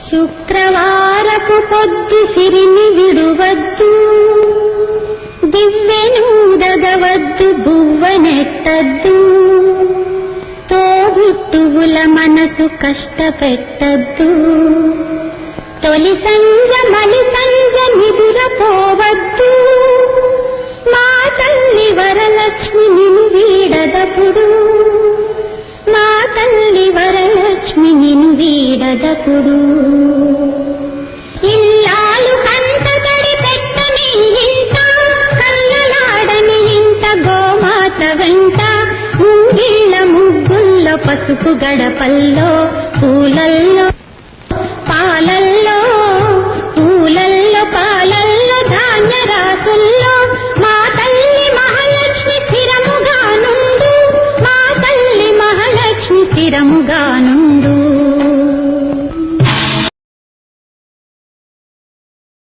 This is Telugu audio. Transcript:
శుక్రవారపు పొద్దు సిరిని విడువద్దు. దివ్వెనూదగవద్దు బువ్వనెట్టద్దు తోబుట్టువుల మనసు కష్టపెట్టద్దు. తొలి సంజ మలి సంజ నిదురపోవద్దు మా తల్లి వరలక్ష్మి నిన్ను వీడదపుడు. మా తల్లి వరలక్ష్మి వీడదకుడు ఇల్లాలు గోమాత వెంట ముంగిళ్ళ పసుపు గడపల్లో పూలల్లో పాలల్లో పూలల్లో పాలల్లో ధాన్య రాసుల్లో మా తల్లి మహాలక్ష్మి స్థిరముగా నుండు మా తల్లి మహాలక్ష్మి స్థిరముగా నుండు